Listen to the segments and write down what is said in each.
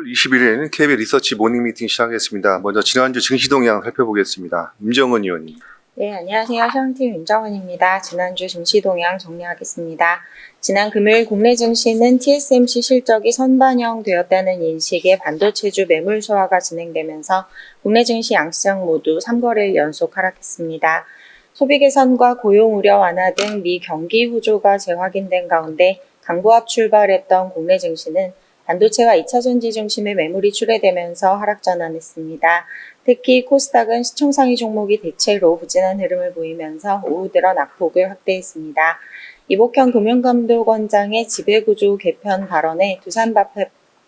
10월 20일에는 KB 리서치 모닝 미팅 시작하겠습니다. 먼저 지난주 증시 동향 살펴보겠습니다. 임정은 의원님. 네, 안녕하세요. 시황팀 윤정은입니다. 지난주 증시 동향 정리하겠습니다. 지난 금요일 국내 증시는 TSMC 실적이 선반영되었다는 인식에 반도체주 매물 소화가 진행되면서 국내 증시 양시장 모두 3거래일 연속 하락했습니다. 소비 개선과 고용 우려 완화 등 미 경기 후조가 재확인된 가운데 강보합 출발했던 국내 증시는 반도체와 2차 전지 중심의 매물이 출회되면서 하락 전환했습니다. 특히 코스닥은 시총 상위 종목이 대체로 부진한 흐름을 보이면서 오후 들어 낙폭을 확대했습니다. 이복현 금융감독원장의 지배구조 개편 발언에 두산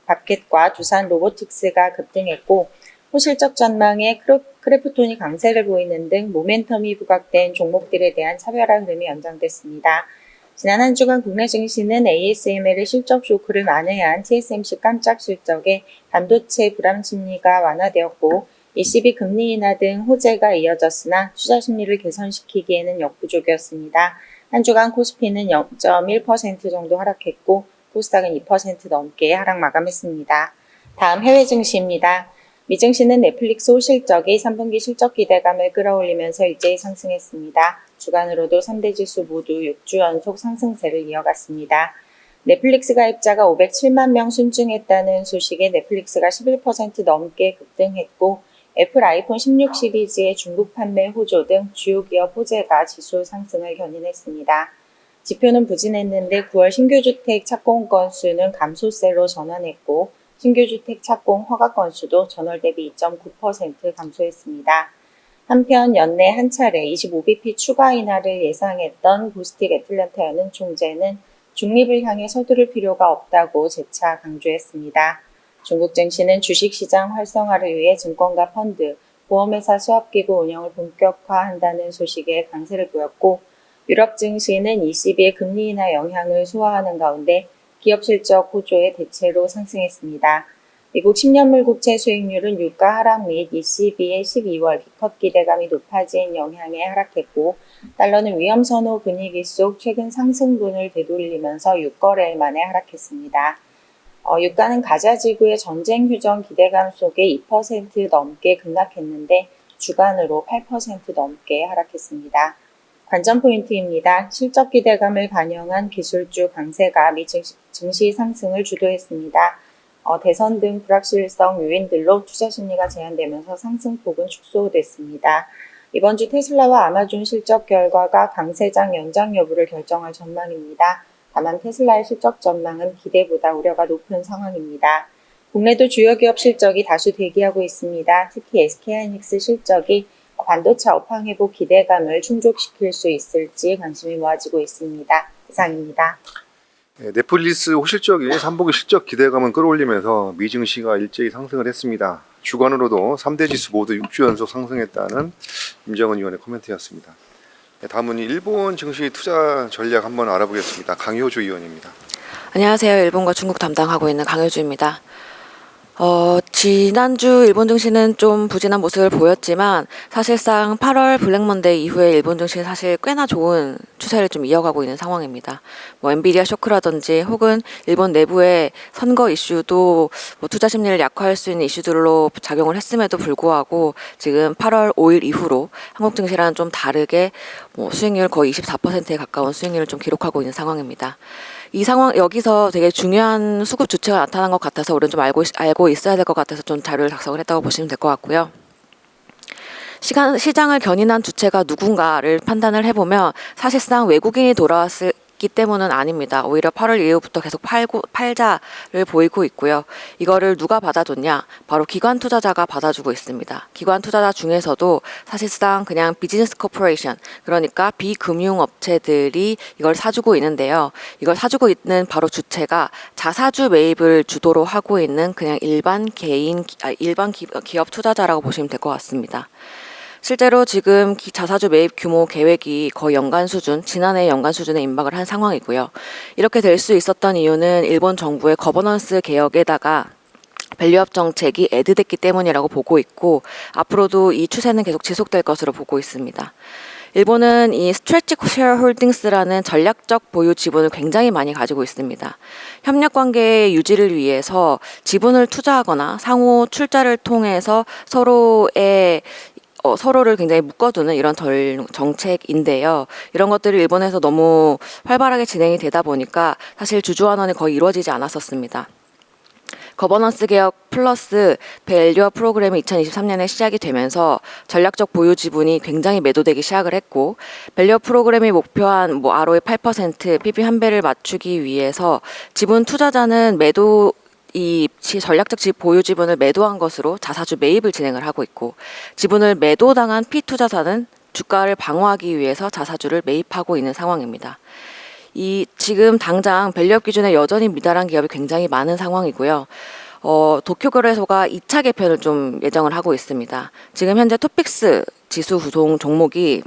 바켓과 두산 로보틱스가 급등했고 호실적 전망에 크래프톤이 강세를 보이는 등 모멘텀이 부각된 종목들에 대한 차별화 흐름이 연장됐습니다. 지난 한 주간 국내 증시는 ASML의 실적 쇼크를 만회한 TSMC 깜짝 실적에 반도체 불안 심리가 완화되었고 ECB 금리 인하 등 호재가 이어졌으나 투자 심리를 개선시키기에는 역부족이었습니다. 한 주간 코스피는 0.1% 정도 하락했고 코스닥은 2% 넘게 하락 마감했습니다. 다음 해외 증시입니다. 미증시는 넷플릭스 호실적이 3분기 실적 기대감을 끌어올리면서 일제히 상승했습니다. 주간으로도 3대 지수 모두 6주 연속 상승세를 이어갔습니다. 넷플릭스 가입자가 507만 명 순증했다는 소식에 넷플릭스가 11% 넘게 급등했고 애플 아이폰 16 시리즈의 중국 판매 호조 등 주요 기업 호재가 지수 상승을 견인했습니다. 지표는 부진했는데 9월 신규주택 착공 건수는 감소세로 전환했고 신규주택 착공 허가 건수도 전월 대비 2.9% 감소했습니다. 한편 연내 한 차례 25bp 추가 인하를 예상했던 보스틱 애틀랜타 연은 총재는 중립을 향해 서두를 필요가 없다고 재차 강조했습니다. 중국 증시는 주식시장 활성화를 위해 증권가 펀드, 보험회사 수합기구 운영을 본격화한다는 소식에 강세를 보였고 유럽 증시는 ECB의 금리 인하 영향을 소화하는 가운데 기업 실적 호조의 대체로 상승했습니다. 미국 10년물 국채 수익률은 유가 하락 및 ECB의 12월 기컷 기대감이 높아진 영향에 하락했고 달러는 위험 선호 분위기 속 최근 상승분을 되돌리면서 6거래일 만에 하락했습니다. 어, 유가는 가자 지구의 전쟁 휴전 기대감 속에 2% 넘게 급락했는데 주간으로 8% 넘게 하락했습니다. 관전 포인트입니다. 실적 기대감을 반영한 기술주 강세가 미 증시, 증시 상승을 주도했습니다. 어, 대선 등 불확실성 요인들로 투자 심리가 제한되면서 상승폭은 축소됐습니다. 이번 주 테슬라와 아마존 실적 결과가 강세장 연장 여부를 결정할 전망입니다. 다만 테슬라의 실적 전망은 기대보다 우려가 높은 상황입니다. 국내도 주요 기업 실적이 다수 대기하고 있습니다. 특히 SK하이닉스 실적이 반도체 업황 회복 기대감을 충족시킬 수 있을지 관심이 모아지고 있습니다. 이상입니다. 네, 넷플릭스 호실적이 3분기 실적 기대감을 끌어올리면서 미증시가 일제히 상승을 했습니다. 주간으로도 3대 지수 모두 6주 연속 상승했다는 임정은 의원의 코멘트였습니다. 네, 다음은 일본 증시 투자 전략 한번 알아보겠습니다. 강효주 의원입니다. 안녕하세요. 일본과 중국 담당하고 있는 강효주입니다. 어, 지난주 일본 증시는 좀 부진한 모습을 보였지만 사실상 8월 블랙먼데이 이후에 일본 증시는 사실 꽤나 좋은 추세를 좀 이어가고 있는 상황입니다. 뭐 엔비디아 쇼크라든지 혹은 일본 내부의 선거 이슈도 뭐 투자 심리를 약화할 수 있는 이슈들로 작용을 했음에도 불구하고 지금 8월 5일 이후로 한국 증시랑 좀 다르게 뭐 수익률 거의 24%에 가까운 수익률을 좀 기록하고 있는 상황입니다. 이 상황 여기서 되게 중요한 수급 주체가 나타난 것 같아서 우리는 좀 알고 있- 알고 있어야 될 것 같아서 좀 자료를 작성을 했다고 보시면 될 것 같고요. 시간 시장을 견인한 주체가 누군가를 판단을 해보면 사실상 외국인이 돌아왔을 기 때문은 아닙니다. 오히려 8월 이후부터 계속 팔고 팔자를 보이고 있고요. 이거를 누가 받아줬냐? 바로 기관 투자자가 받아주고 있습니다. 기관 투자자 중에서도 사실상 그냥 비즈니스 코퍼레이션 그러니까 비금융 업체들이 이걸 사주고 있는데요. 이걸 사주고 있는 바로 주체가 자사주 매입을 주도로 하고 있는 그냥 일반 개인 기- 아, 일반 기, 기업 투자자라고 보시면 될 것 같습니다. 실제로 지금 기- 자사주 매입 규모 계획이 거의 연간 수준, 지난해 연간 수준에 임박을 한 상황이고요. 이렇게 될 수 있었던 이유는 일본 정부의 거버넌스 개혁에다가 밸류업 정책이 애드됐기 때문이라고 보고 있고 앞으로도 이 추세는 계속 지속될 것으로 보고 있습니다. 일본은 이 스트레치 쉐어 홀딩스라는 전략적 보유 지분을 굉장히 많이 가지고 있습니다. 협력 관계 유지를 위해서 지분을 투자하거나 상호 출자를 통해서 서로의 어, 서로를 굉장히 묶어두는 이런 덜 정책인데요. 이런 것들이 일본에서 너무 활발하게 진행이 되다 보니까 사실 주주환원이 거의 이루어지지 않았었습니다. 거버넌스 개혁 플러스 밸류어 프로그램이 2023년에 시작이 되면서 전략적 보유 지분이 굉장히 매도되기 시작을 했고 밸류어 프로그램이 목표한 뭐 ROE 8%, PB 한 배를 맞추기 위해서 지분 투자자는 매도 이 지- 전략적 지 보유 지분을 매도한 것으로 자사주 매입을 진행을 하고 있고 지분을 매도당한 피투자자는 주가를 방어하기 위해서 자사주를 매입하고 있는 상황입니다. 이 지금 당장 밸류업 기준에 여전히 미달한 기업이 굉장히 많은 상황이고요. 어, 도쿄거래소가 2차 개편을 좀 예정을 하고 있습니다. 지금 현재 토픽스 지수 구성 종목이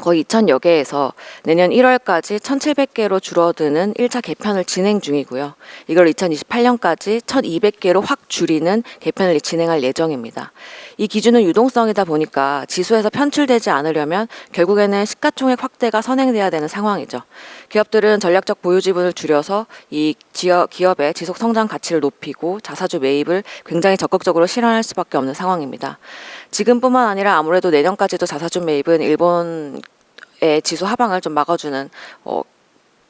거의 2,000여 개에서 내년 1월까지 1,700개로 줄어드는 1차 개편을 진행 중이고요. 이걸 2028년까지 1,200개로 확 줄이는 개편을 진행할 예정입니다. 이 기준은 유동성이다 보니까 지수에서 편출되지 않으려면 결국에는 시가총액 확대가 선행돼야 되는 상황이죠. 기업들은 전략적 보유 지분을 줄여서 이 지역, 기업의 지속 성장 가치를 높이고 자사주 매입을 굉장히 적극적으로 실현할 수밖에 없는 상황입니다. 지금뿐만 아니라 아무래도 내년까지도 자사주 매입은 일본의 지수 하방을 좀 막아주는 어,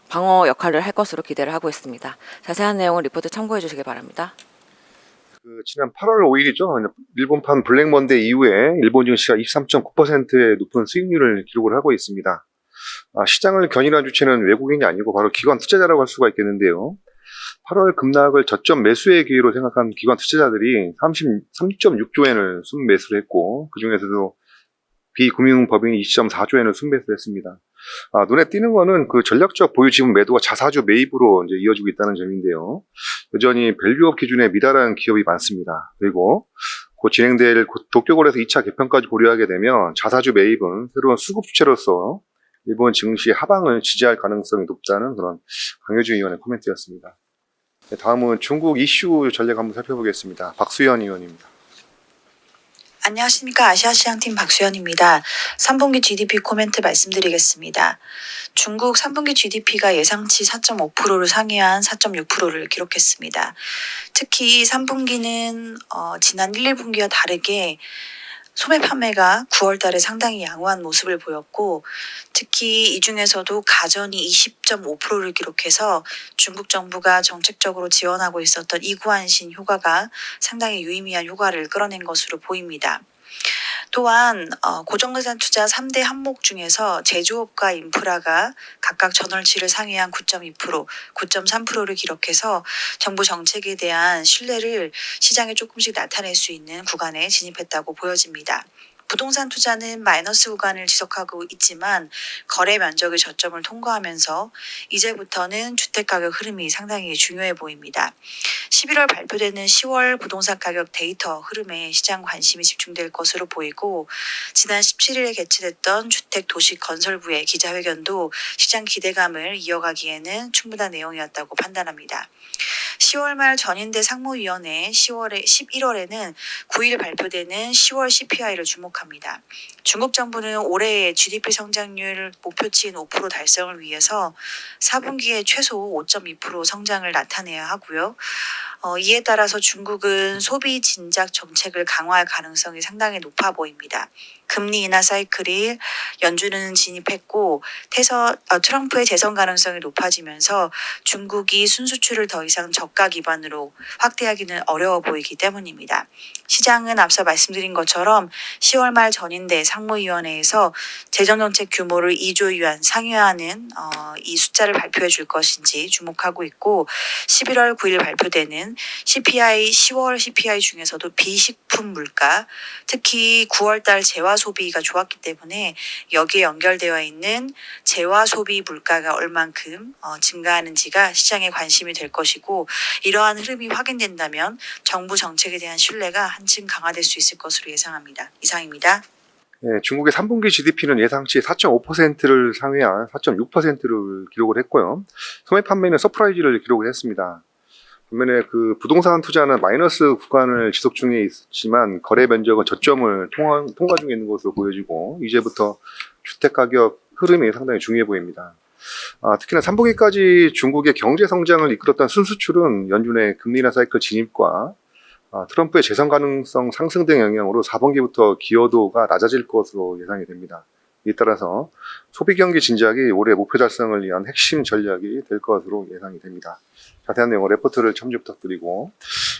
방어 역할을 할 것으로 기대를 하고 있습니다. 자세한 내용은 리포트 참고해 주시기 바랍니다. 그 지난 8월 5일이죠. 일본판 블랙먼데이 이후에 일본 증시가 23.9%의 높은 수익률을 기록을 하고 있습니다. 아, 시장을 견인한 주체는 외국인이 아니고 바로 기관 투자자라고 할 수가 있겠는데요. 8월 급락을 저점 매수의 기회로 생각한 기관 투자자들이 33.6조 엔을 순매수를 했고 그 중에서도 비금융법인이 20.4조 엔을 순매수를 했습니다. 아, 눈에 띄는 거는 그 전략적 보유 지분 매도가 자사주 매입으로 이제 이어지고 있다는 점인데요. 여전히 밸류업 기준에 미달한 기업이 많습니다. 그리고 곧 진행될 곧 도쿄거래소 2차 개편까지 고려하게 되면 자사주 매입은 새로운 수급 주체로서 일본 증시 하방을 지지할 가능성이 높다는 그런 강효주 의원의 코멘트였습니다. 네, 다음은 중국 이슈 전략 한번 살펴보겠습니다. 박수현 의원입니다. 안녕하십니까. 아시아시장팀 박수현입니다. 3분기 GDP 코멘트 말씀드리겠습니다. 중국 3분기 GDP가 예상치 4.5%를 상회한 4.6%를 기록했습니다. 특히 3분기는 어, 지난 1, 2분기와 다르게 소매 판매가 9월 달에 상당히 양호한 모습을 보였고 특히 이 중에서도 가전이 20.5%를 기록해서 중국 정부가 정책적으로 지원하고 있었던 이구안신 효과가 상당히 유의미한 효과를 끌어낸 것으로 보입니다. 또한 어, 고정자산 투자 3대 항목 중에서 제조업과 인프라가 각각 전월치를 상회한 9.2%, 9.3%를 기록해서 정부 정책에 대한 신뢰를 시장에 조금씩 나타낼 수 있는 구간에 진입했다고 보여집니다. 부동산 투자는 마이너스 구간을 지속하고 있지만 거래 면적의 저점을 통과하면서 이제부터는 주택 가격 흐름이 상당히 중요해 보입니다. 11월 발표되는 10월 부동산 가격 데이터 흐름에 시장 관심이 집중될 것으로 보이고 지난 17일에 개최됐던 주택 도시 건설부의 기자회견도 시장 기대감을 이어가기에는 충분한 내용이었다고 판단합니다. 10월 말 전인대 상무위원회 10월에 11월에는 9일 발표되는 10월 CPI를 주목 합니다. 중국 정부는 올해의 GDP 성장률 목표치인 5% 달성을 위해서 4분기에 최소 5.2% 성장을 나타내야 하고요. 어, 이에 따라서 중국은 소비 진작 정책을 강화할 가능성이 상당히 높아 보입니다. 금리 인하 사이클이 연준은 진입했고 태서 어, 트럼프의 재선 가능성이 높아지면서 중국이 순수출을 더 이상 저가 기반으로 확대하기는 어려워 보이기 때문입니다. 시장은 앞서 말씀드린 것처럼 10월 말 전인대 상무위원회에서 재정정책 규모를 2조 위안 상회하는 어, 이 숫자를 발표해 줄 것인지 주목하고 있고 11월 9일 발표되는 CPI 10월 CPI 중에서도 비식품 물가 특히 9월 달 재화 소비가 좋았기 때문에 여기에 연결되어 있는 재화 소비 물가가 얼만큼 어, 증가하는지가 시장에 관심이 될 것이고 이러한 흐름이 확인된다면 정부 정책에 대한 신뢰가 한층 강화될 수 있을 것으로 예상합니다. 이상입니다. 네, 중국의 3분기 GDP는 예상치 4.5%를 상회한 4.6%를 기록을 했고요. 소매 판매는 서프라이즈를 기록을 했습니다. 반면에 그 부동산 투자는 마이너스 구간을 지속 중에 있지만 거래 면적은 저점을 통화, 통과 중에 있는 것으로 보여지고 이제부터 주택 가격 흐름이 상당히 중요해 보입니다. 아, 특히나 3분기까지 중국의 경제 성장을 이끌었던 순수출은 연준의 금리 인하 사이클 진입과 아, 트럼프의 재선 가능성 상승 등 영향으로 4분기부터 기여도가 낮아질 것으로 예상이 됩니다. 이에 따라서 소비 경기 진작이 올해 목표 달성을 위한 핵심 전략이 될 것으로 예상이 됩니다. 자세한 내용은 레포트를 첨부 부탁드리고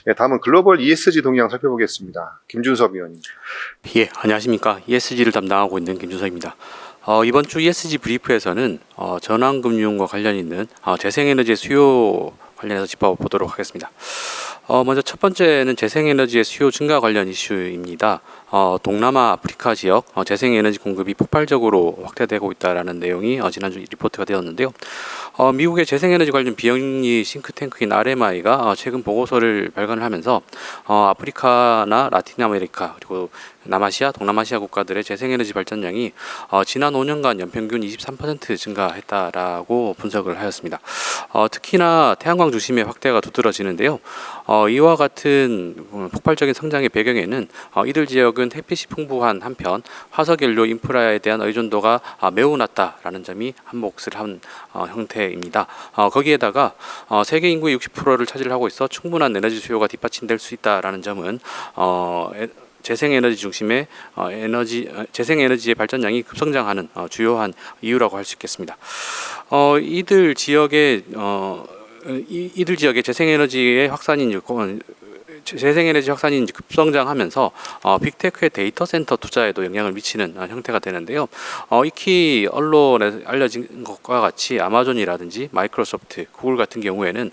예, 다음은 글로벌 ESG 동향 살펴보겠습니다. 김준섭 위원님. 예, 안녕하십니까. ESG를 담당하고 있는 김준서입니다. 어, 이번 주 ESG 브리프에서는 어, 전환금융과 관련 있는 어, 재생에너지 수요 관련해서 짚어보도록 하겠습니다. 어, 먼저 첫 번째는 재생에너지의 수요 증가 관련 이슈입니다. 어, 동남아, 아프리카 지역 어, 재생에너지 공급이 폭발적으로 확대되고 있다라는 내용이 어, 지난주 리포트가 되었는데요. 어, 미국의 재생에너지 관련 비영리 싱크탱크인 RMI가 어, 최근 보고서를 발간을 하면서 어, 아프리카나 라틴 아메리카 그리고 남아시아, 동남아시아 국가들의 재생에너지 발전량이 어, 지난 5년간 연평균 23% 증가했다라고 분석을 하였습니다. 어, 특히나 태양광 중심의 확대가 두드러지는데요. 어, 이와 같은 음, 폭발적인 성장의 배경에는 어, 이들 지역은 햇빛이 풍부한 한편 화석 연료 인프라에 대한 의존도가 아, 매우 낮다라는 점이 한몫을 한 어, 형태입니다. 어, 거기에다가 어, 세계 인구의 60%를 차지하고 있어 충분한 에너지 수요가 뒷받침될 수 있다라는 점은 재생에너지 중심의 어, 에너지 어, 재생에너지의 발전량이 급성장하는 어, 주요한 이유라고 할 수 있겠습니다. 어, 이들 지역의 이들 지역의 재생에너지의 확산이 재생에너지 확산이 급성장하면서 어, 빅테크의 데이터 센터 투자에도 영향을 미치는 어, 형태가 되는데요. 어, 익히 언론에 알려진 것과 같이 아마존이라든지 마이크로소프트, 구글 같은 경우에는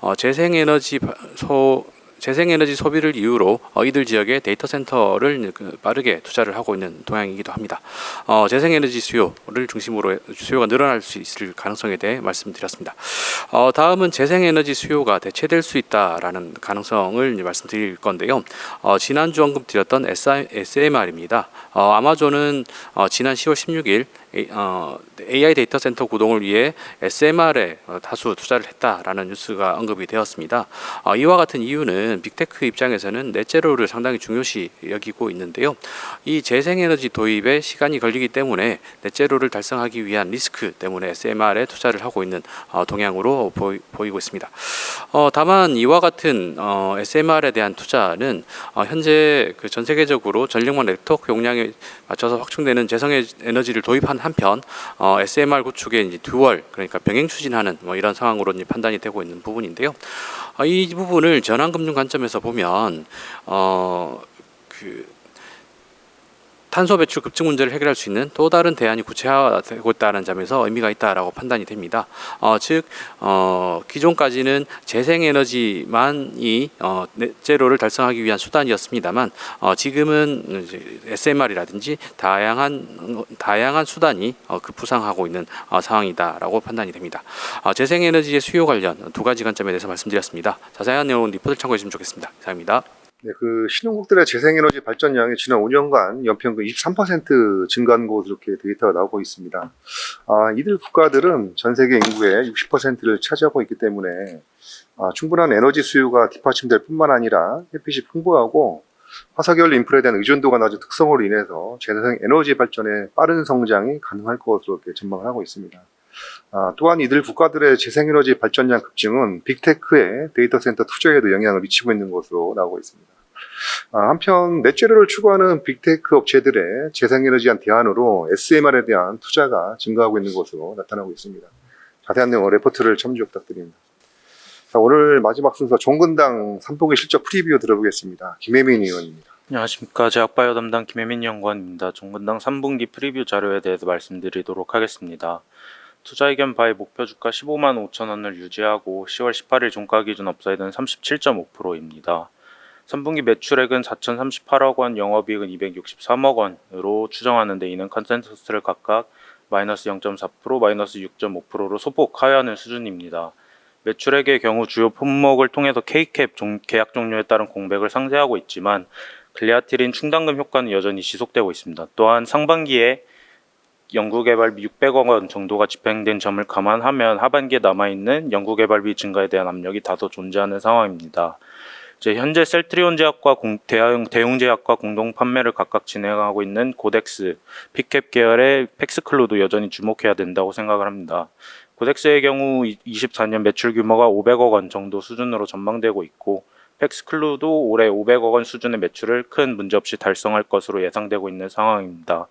어, 재생에너지 바- 소 재생에너지 소비를 이유로 어, 이들 지역의 데이터 센터를 그 빠르게 투자를 하고 있는 동향이기도 합니다. 어, 재생에너지 수요를 중심으로 해- 수요가 늘어날 수 있을 가능성에 대해 말씀드렸습니다. 어, 다음은 재생에너지 수요가 대체될 수 있다라는 가능성을 말씀드릴 건데요. 어, 지난주 언급드렸던 SMR입니다. 어, 아마존은 어, 지난 10월 16일 A- 어, AI 데이터 센터 구동을 위해 SMR에 어, 다수 투자를 했다라는 뉴스가 언급이 되었습니다. 어, 이와 같은 이유는 빅테크 입장에서는 넷제로를 상당히 중요시 여기고 있는데요. 이 재생에너지 도입에 시간이 걸리기 때문에 넷제로를 달성하기 위한 리스크 때문에 SMR에 투자를 하고 있는 어, 동향으로 보이, 보이고 있습니다. 어, 다만 이와 같은 어, SMR에 대한 투자는 어, 현재 그전 세계적으로 전력망 네트워크 용량에 맞춰서 확충되는 재생에너지를 도입한 한편 어, SMR 구축의 이제 듀얼 그러니까 병행 추진하는 뭐 이런 상황으로 이제 판단이 되고 있는 부분인데요. 어, 이 부분을 전환 금융 관점에서 보면 어 그 탄소 배출 급증 문제를 해결할 수 있는 또 다른 대안이 구체화되고 있다는 점에서 의미가 있다라고 판단이 됩니다. 어, 즉 어, 기존까지는 재생에너지만이 어, 넷제로를 달성하기 위한 수단이었습니다만 어, 지금은 SMR이라든지 다양한 다양한 수단이 어, 급부상하고 있는 어, 상황이다라고 판단이 됩니다. 어, 재생에너지의 수요 관련 두 가지 관점에 대해서 말씀드렸습니다. 자세한 내용은 리포트를 참고해 주시면 좋겠습니다. 이상입니다. 네, 그 신흥국들의 재생에너지 발전량이 지난 5년간 연평균 23% 증가한 것으로 이렇게 데이터가 나오고 있습니다. 아, 이들 국가들은 전 세계 인구의 60%를 차지하고 있기 때문에 아, 충분한 에너지 수요가 뒷받침될 뿐만 아니라 햇빛이 풍부하고 화석연료 인프라에 대한 의존도가 낮은 특성으로 인해서 재생 에너지 발전의 빠른 성장이 가능할 것으로 이렇게 전망을 하고 있습니다. 아, 또한 이들 국가들의 재생에너지 발전량 급증은 빅테크의 데이터 센터 투자에도 영향을 미치고 있는 것으로 나오고 있습니다. 아, 한편 넷제로를 추구하는 빅테크 업체들의 재생에너지한 대안으로 SMR에 대한 투자가 증가하고 있는 것으로 나타나고 있습니다. 자세한 내용 레포트를 첨부 부탁드립니다. 자, 오늘 마지막 순서 종근당 3분기 실적 프리뷰 들어보겠습니다. 김혜민 의원입니다. 안녕하십니까. 제약바이오 담당 김혜민 연구원입니다. 종근당 3분기 프리뷰 자료에 대해서 말씀드리도록 하겠습니다. 투자 의견 바의 목표 주가 15만 5천 원을 유지하고 10월 18일 종가 기준 업사이드는 37.5%입니다. 3분기 매출액은 4,038억 원, 영업이익은 263억 원으로 추정하는데 이는 컨센서스를 각각 마이너스 0.4%, 마이너스 6.5%로 소폭 하회하는 수준입니다. 매출액의 경우 주요 품목을 통해서 K캡 종- 계약 종료에 따른 공백을 상쇄하고 있지만 글리아티린 충당금 효과는 여전히 지속되고 있습니다. 또한 상반기에 연구개발비 600억 원 정도가 집행된 점을 감안하면 하반기에 남아있는 연구개발비 증가에 대한 압력이 다소 존재하는 상황입니다. 이제 현재 셀트리온 제약과 공- 대형, 대웅 제약과 공동 판매를 각각 진행하고 있는 고덱스, 피캡 계열의 팩스클로도 여전히 주목해야 된다고 생각을 합니다. 고덱스의 경우 24년 매출 규모가 500억 원 정도 수준으로 전망되고 있고 팩스클루도 올해 500억 원 수준의 매출을 큰 문제 없이 달성할 것으로 예상되고 있는 상황입니다.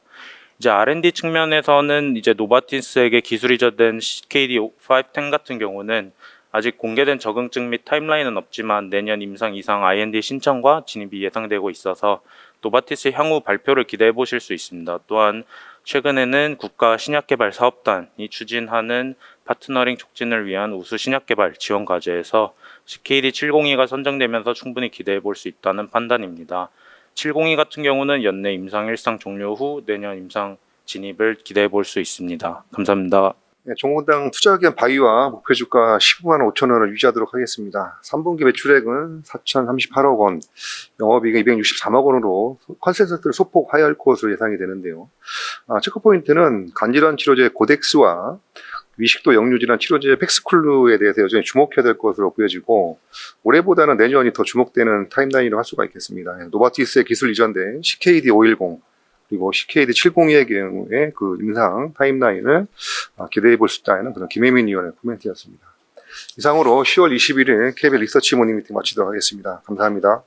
이제 R&D 측면에서는 이제 노바티스에게 기술 이전된 CKD510 같은 경우는 아직 공개된 적응증 및 타임라인은 없지만 내년 임상 이상 IND 신청과 진입이 예상되고 있어서 노바티스의 향후 발표를 기대해 보실 수 있습니다. 또한 최근에는 국가 신약개발 사업단이 추진하는 파트너링 촉진을 위한 우수 신약개발 지원 과제에서 CKD 702가 선정되면서 충분히 기대해 볼 수 있다는 판단입니다. 702 같은 경우는 연내 임상 일상 종료 후 내년 임상 진입을 기대해 볼 수 있습니다. 감사합니다. 네, 종건당 투자기관 바이와 목표 주가 15만 5천 원을 유지하도록 하겠습니다. 3분기 매출액은 4,038억 원, 영업이익은 263억 원으로 컨센서스를 소폭 하회할 것으로 예상이 되는데요. 아, 체크 포인트는 간질환 치료제 고덱스와 위식도 역류질환 치료제 팩스쿨루에 대해서 여전히 주목해야 될 것으로 보여지고 올해보다는 내년이 더 주목되는 타임라인으로 할 수가 있겠습니다. 노바티스의 기술 이전된 CKD 510 그리고 CKD 702의 경우에 그 임상 타임라인을 아, 기대해 볼 수 있다는 그런 김혜민 의원의 코멘트였습니다. 이상으로 10월 21일 KBL 리서치 모닝 미팅 마치도록 하겠습니다. 감사합니다.